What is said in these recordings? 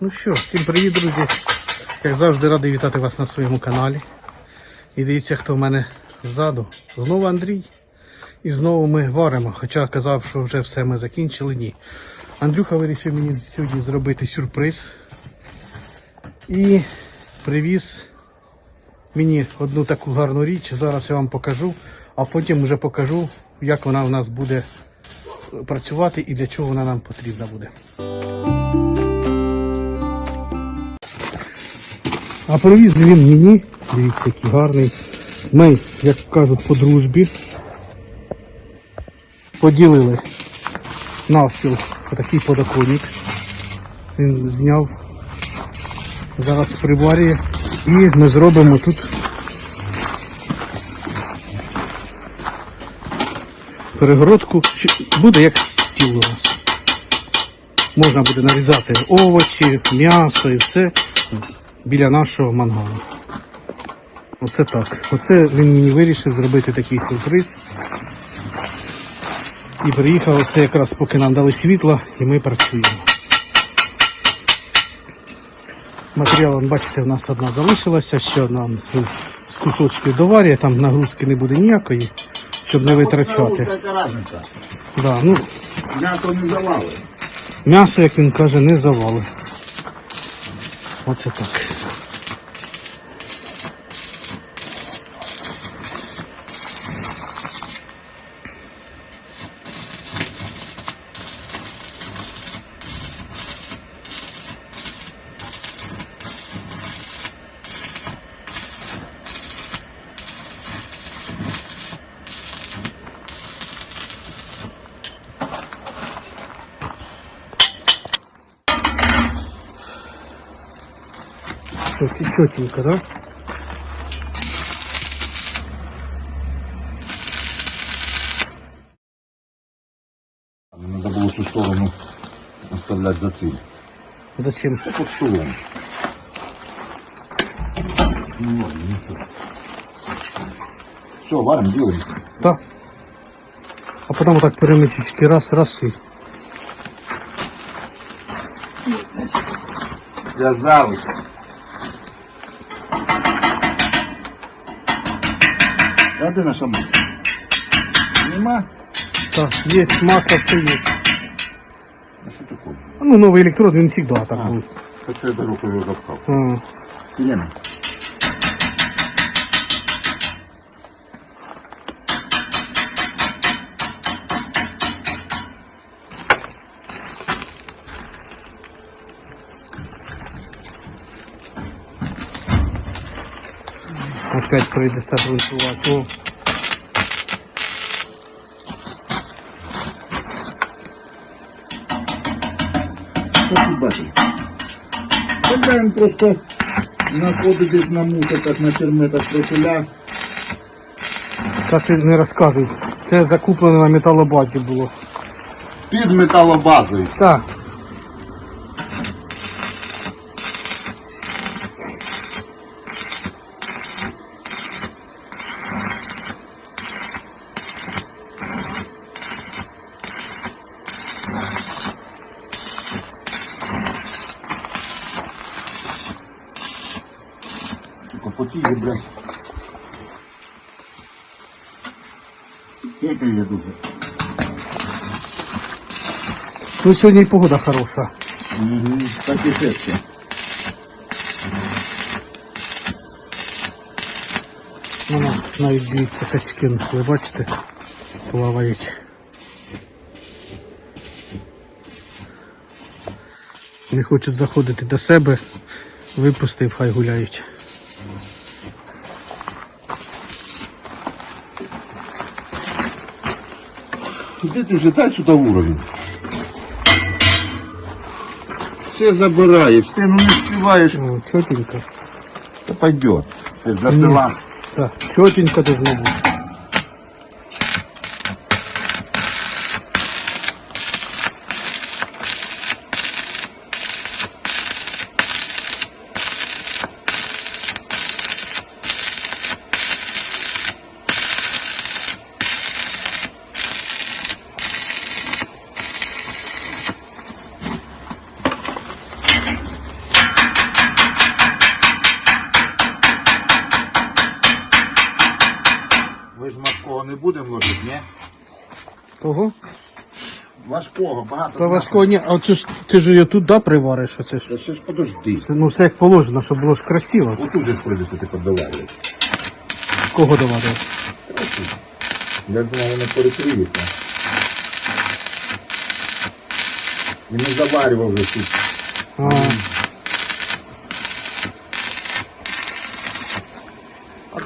Ну що, всім привіт, друзі. Як завжди радий вітати вас на своєму каналі. І дивіться, хто в мене ззаду. Знову Андрій. І знову ми варимо. Хоча казав, що вже все ми закінчили. Ні. Андрюха вирішив мені сьогодні зробити сюрприз. І привіз мені одну таку гарну річ. Зараз я вам покажу, а потім вже покажу, як вона у нас буде працювати і для чого вона нам потрібна буде. А привіз він мені, дивіться, який гарний. Ми, як кажуть, по дружбі поділили навпіл отакий подоконник. Він зняв, зараз приварює і ми зробимо тут перегородку. Буде як стіл у нас. Можна буде нарізати овочі, м'ясо і все біля нашого мангалу. Оце так. Оце він мені вирішив зробити такий сюрприз. І приїхав оце якраз поки нам дали світло і ми працюємо. Матеріал, бачите, в нас одна залишилася, ще одна з кусочків доварює, там нагрузки не буде ніякої, щоб не витрачати. Да, ну, М'ясо не завали. м'ясо, як він каже, не завали. Оце так. Чёт- Чётенько, да? Надо було цю сторону оставлять за цим. Зачем? Та Под столом. Ну ладно, нічого. Все, варим, делаем. Да. А потом вот так перемычечки раз, раз и. Зв'язались. А ты наша масса. Нема? Да, есть масса, все есть. А что такое? Ну, новый электрод, он всегда так будет. Хотя я дорогу його запкал. А, Ідемо. Опять прийдеться грунтувати. О, він просто знаходитись на мусорках, на черметах профіля. Та ти не розказуй. Це закуплено на металобазі було. Під металобазою. Так. Тільки потіє, блядь. Яка я дуже. Ну сьогодні і погода хороша. Угу. Так і шепче. Воно навіть б'ються качки, ви бачите, плавають. Не хочуть заходити до себе, випустив, хай гуляють. Де ти вже дай сюди уровень? Все забирає, все, ну не співаєш. Ну, чотенько. Та пойдет. Це ж за села. Так, чотенько должно бути. Ми ж важкого не будемо ложити, ні? Кого? Важкого, багато. Та важкого ні, а це ж ти ж її туди привариш, оце ж. Та ще ж подожди. Це, ну все як положено, щоб було ж красиво. Отут же прийдеться ти подавати. Кого давати? Я думав, воно перекриється. І не заварював вже тут. А,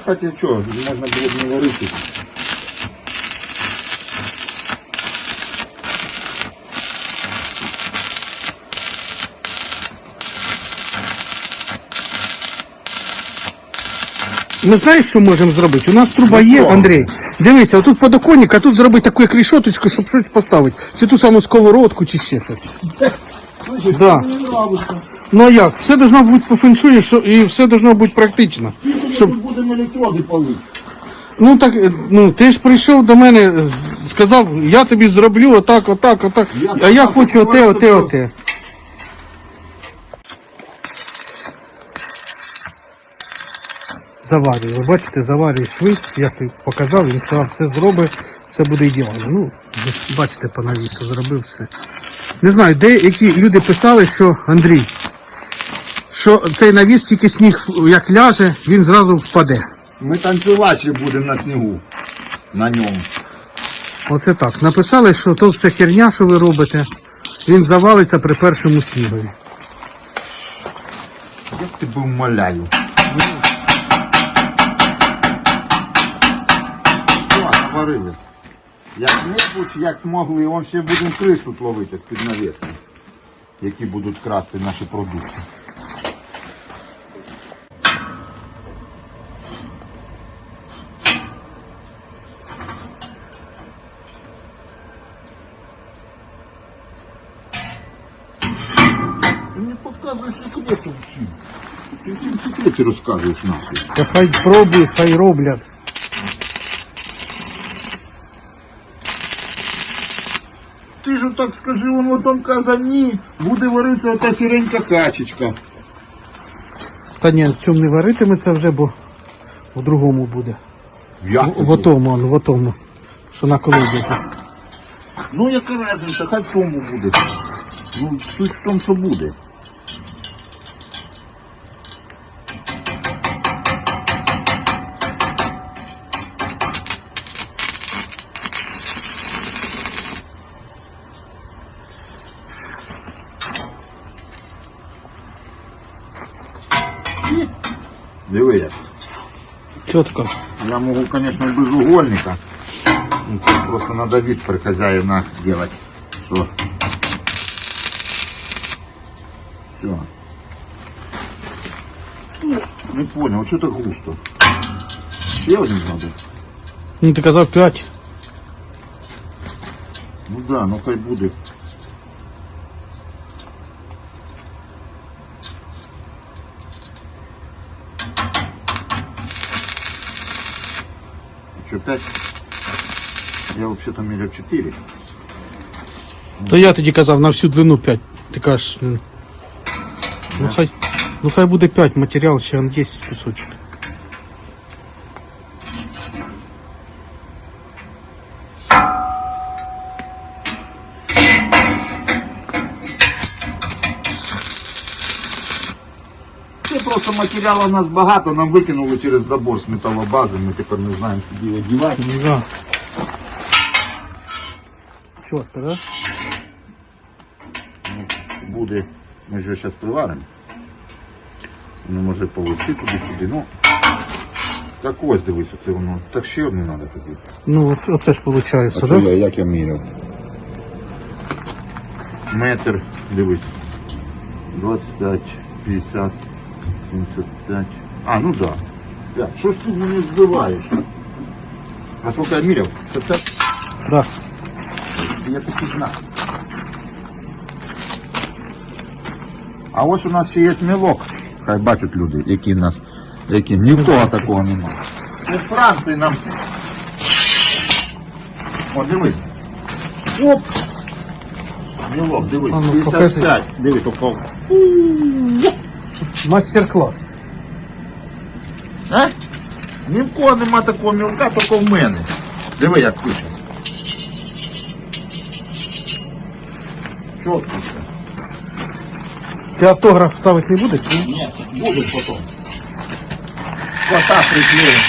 кстати, що, можна було б не варити. Ми знаєш, що можемо зробити? У нас труба є, що? Андрій. Дивися, отут подоконник, а тут зробити таку як рішоточку, щоб щось поставити. Чи ту саму сковородку, чи ще щось. Слышиш, Да. мені нравиться. Ну а як? Все должно бути по феншую, що і все должно бути практично. Щоб Ми будемо електроди палити. Ну так, е, ну ти ж прийшов до мене, е, сказав, я тобі зроблю отак, отак, отак. Я а я хочу оте, оте, оте. Заварюю. Ви бачите, заварюю швид, як і показав, він сказав, все зробить, все буде ідеально. Ну, бачите, по навісу зробив все. Не знаю, деякі люди писали, що Андрій, що цей навіс тільки сніг як ляже, він зразу впаде. Ми танцювати ще будемо на снігу. На ньому. Оце так. Написали, що то все херня, що ви робите. Він завалиться при першому снігові. Я тебе умоляю. Все. Як-небудь, як змогли, он ще будемо крис тут ловити під навісом, які будуть красти наші продукти. Ти не показуєш секрети всім. Ти розказуєш нахуй. Та хай пробують, хай роблять. Ти ж так скажи, вон в тому казані буде варитися ота сіренька качечка. Та ні, в цьому не варитиметься вже, бо в другому буде. Як В, в отому, он, в отому. Що на колоді. Ну яка разниця, хай в тому буде. Ну, суть в тому, що буде. Четко. Я могу, конечно, без угольника. Ну, просто надо вид при хозяина делать. Что? Все. Не понял, а что это густо. Ще один надо. Ну ты казал 5. Ну да, ну хай будет. 5. Я вообще там міряв 4. Да я тебе казал на всю длину 5. Ты кажеш, ну хай, ну хай буде 5, матеріал ще 10 кусочок. Матеріалу у нас багато, нам викинули через забор з металобази, ми тепер не знаємо, куди його дівати. Ну, Да. Чітко, да? Буде, ми ж його зараз приваримо. Воно може повести туди-сюди. Ну, так ось дивись, оце воно. Так ще одне треба тоді. Ну, оце, оце ж виходить, А да? я, як я міряв? Метр, дивись. 25, 50, 75. А, ну да. 5. Що ж ти мене збиваєш? А сколько я міряв? Це 5? Да. Я таки знаю. А ось у нас ще є мілок. Хай бачать люди, які в нас, які ні в кого такого немає. Це з Франції нам. О, дивись. Оп! Мілок, дивись. А ну, 55. Диви, попав. Мастер-клас. А? Ні в кого нема такого мілка, тільки в мене. Диви, як куча. Чітко все. Ти автограф ставити не будеш? ні? Буде потім. Кота приклеїмо.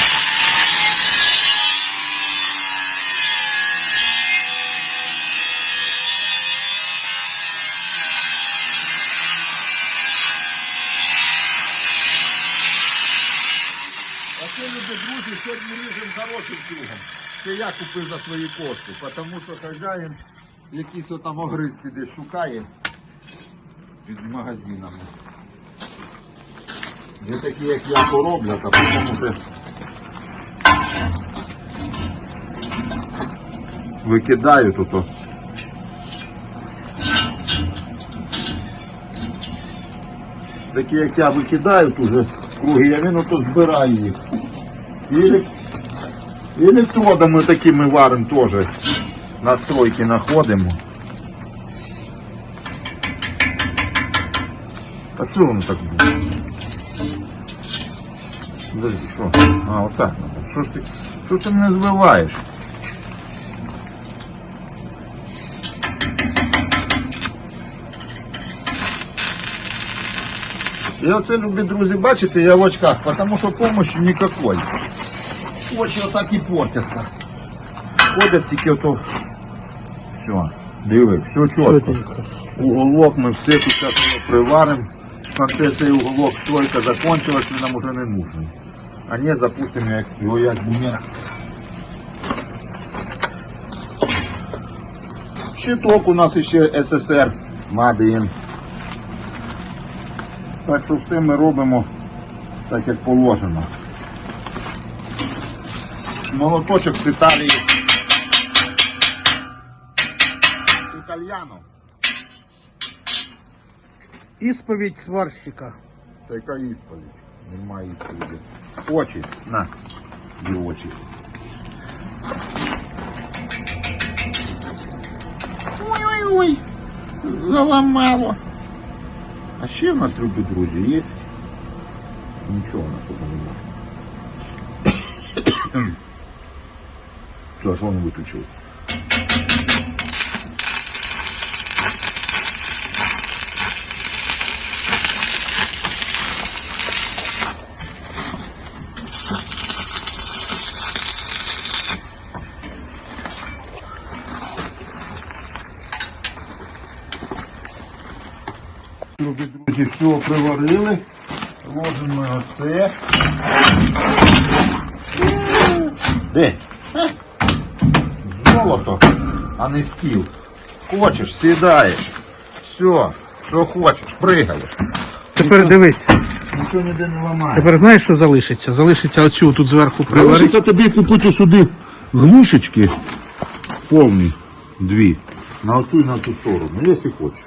Оце, любі друзі, сьогодні ріжемо хорошим кругом. Це я купив за свої кошти, тому що хазяїн якісь отам огризки десь шукає під магазинами. Є такі, як я пороблять, а потім вже викидаю тут. Такі, як я викидаю тут вже круги, я він ото збираю їх. І, електродами такими варимо теж. Настройки знаходимо. А що воно так буде? Подожди, що? А, отак надо. Що ж ти, що ти мене збиваєш? І оце, любі друзі, бачите, я в очках, тому що помощи ніякої. Очі отак і портяться. Ходять тільки ото. Все, диви, все чітко. Уголок ми все тут зараз приваримо. Конце цей уголок стойка закончилась, він нам уже не нужен. А не запустимо як, його як бумеранг. Щиток у нас ще СССР Мадин. Так що все ми робимо так, як положено. Молоточок з Італії. Італьяно. Ісповідь сварщика. Та яка ісповідь? Немає ісповіді. Очі. На. Дві очі. Ой-ой-ой. Заламало. А ще в нас, любі друзі, є? Нічого у нас тут немає. Все, що він виключив? Любі друзі, все приварили. Ложимо оце. Де? Е? А не стіл. Хочеш, сідаєш. Все, що хочеш, пригаєш. Тепер дивись. Нічого ніде не ламає. Тепер знаєш, що залишиться? Залишиться оцю тут зверху приварити. Залишиться тобі купити сюди глушечки повні, дві. На оцю і на ту сторону, якщо хочеш.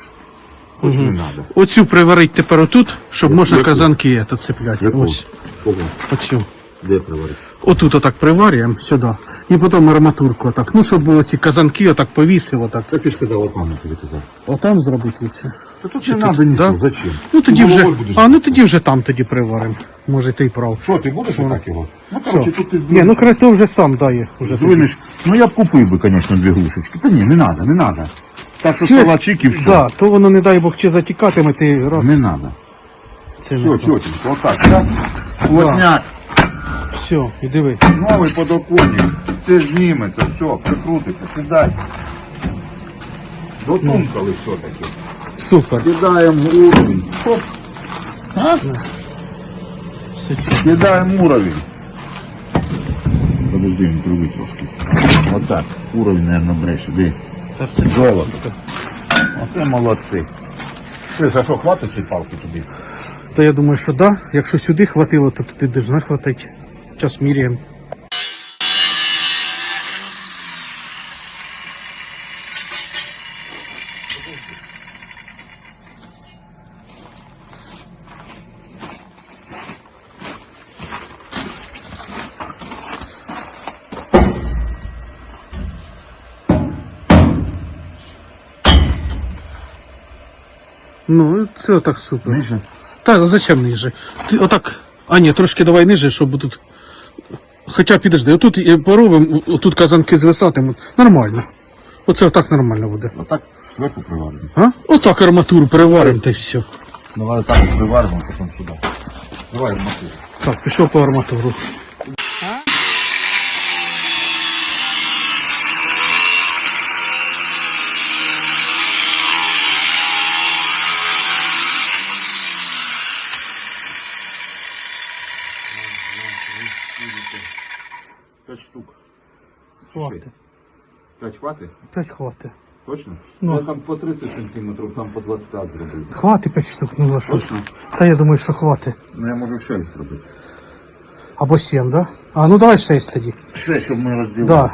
Хоч не треба. Оцю приварити тепер отут, щоб можна казанки ето цепляти. Ось. Кого? Оцю. Де приварити? Отут отак приварюємо сюди. І потім арматурку отак. Ну, щоб було ці казанки отак повісило так. Так ти ж казав, отам я тобі казав. Отам зробити лучше. Та тут не треба нічого, зачем? Ну тоді вже. головою будеш. А ну тоді вже там тоді приваримо. Може ти й прав. Що, ти будеш отак його? Ну, Що? короче, тут ти Ні, ну край то вже сам дає. Вже тоді. Ну я б купив би, звісно, дві глушечки. Та ні, не треба, не треба. Так що Чуєш? салачик і все. Да, то воно не дай Бог чи затікатиме, ти раз. Не треба. Це не Все, чотенько, отак. Раз. Все, і диви. Новий подоконник. Це зніметься, все, прикрутиться, сідай. Дотумкали все-таки. Супер. Кидаємо уровень. Хоп. Все. Кидаємо уровень. Подожди, він кривий трошки. Отак. Уровень, мабуть, бреше. Де? Та все Золото. Оце молодці. Ти за що хватить ці палки тобі? То я думаю, що да. Якщо сюди хватило, то туди должна хватити. Зараз міряємо. Ну, це так супер. Ниже. Так, зачем ниже? Ти отак. А ні, трошки давай ниже, щоб тут Хоча підожди, отут поробимо, отут казанки звисатимуть. Нормально. Оце отак нормально буде. Отак сверху приваримо. А? Отак арматуру приваримо та й все. Давай так приваримо, потім сюди. Давай, арматуру. Так, пішов по арматуру. 25 хватить? 5 хватить. Точно? Ну. Я там по 30 см, там по 25 зробив. Хватить 5 штук, ну а що? ж? Точно? Та я думаю, що хватить. Ну я можу 6 зробити. Або 7, да? А ну давай 6 тоді. 6, щоб ми розділили. Да.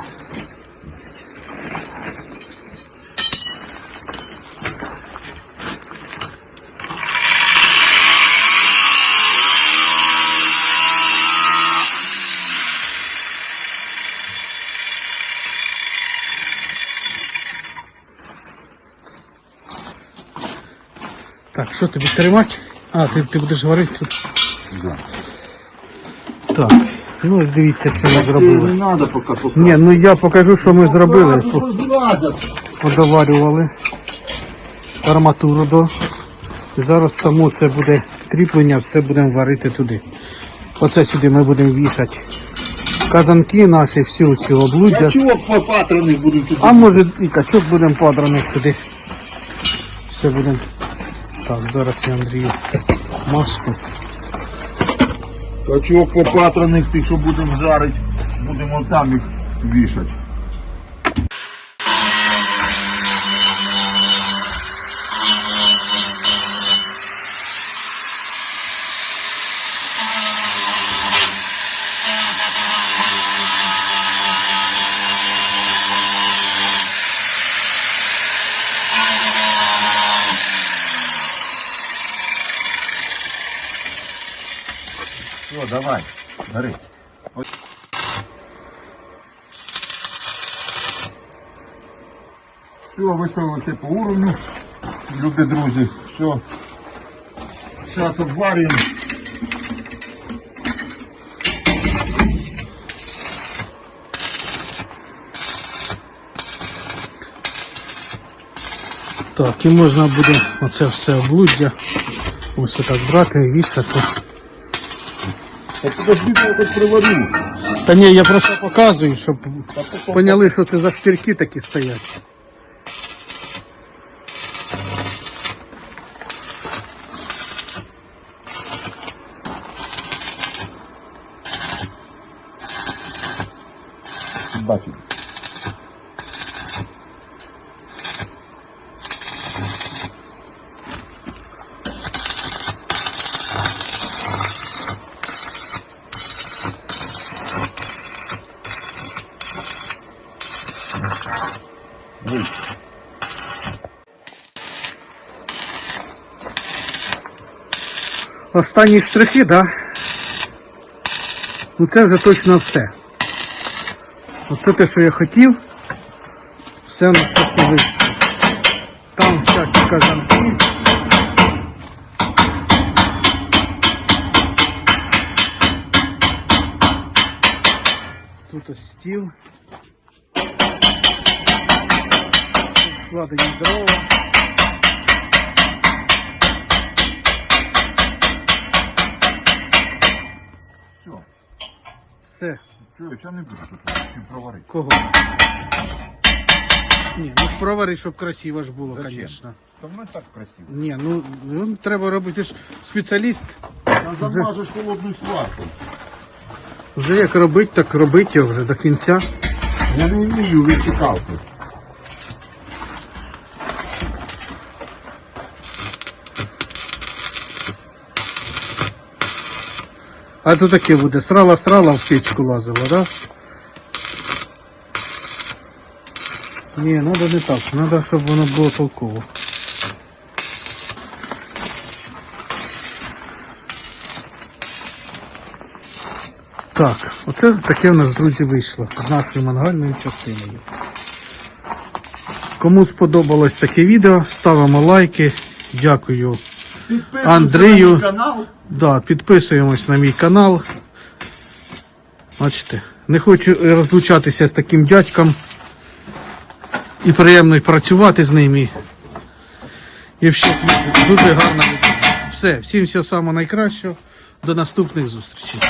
Так, що тобі тримати? А, ти, ти будеш варити тут. Да. Так. Ну ось дивіться, що ми зробили. Не треба поки поки. Ні, ну я покажу, що ми зробили. Подоварювали арматуру до. Зараз само це буде кріплення, все будемо варити туди. Оце сюди ми будемо вішати. Казанки наші, всю цю облуддя. Качок попатраних будуть тут. А може і качок будемо падраний туди. Все будемо. Так, зараз я Андрію маску. Качок попатраних, тих, що будемо жарити, будемо там їх вішати. Все, давай, бери. Все, виставили все по уровню. Любі друзі, все. Зараз обварюємо. Так, і можна буде оце все облуддя. Ось так брати, вішати. А подожди, я тут приварю. Та ні, я просто показую, щоб поняли, що це за штирки такі стоять. Останні штрихи, да? Ну це вже точно все. Оце те, що я хотів. Все у нас таки вийшло. Там всякі казанки. Тут ось стіл. Тут складені дрова. Все. Чуєш, я не буду тут чим проварити. Кого? Ні, ну провари, щоб красиво ж було, Зачем? звісно. Та воно і так красиво. Ні, ну, ну треба робити ти ж спеціаліст. Там замажеш холодну сварку. Вже як робити, так робити його вже до кінця. Я не вмію витікалки. А то таке буде. Срала-срала в печку лазила, да? Ні, треба не так. Треба, щоб воно було толково. Так, оце таке в нас, друзі, вийшло з нашою мангальною частиною. Кому сподобалось таке відео, ставимо лайки. Дякую. Андрію. на мій канал. Да, підписуємось на мій канал. Бачите, не хочу розлучатися з таким дядьком. І приємно працювати з ним. І, взагалі дуже гарно. Все, всім всього самого найкращого. До наступних зустрічей.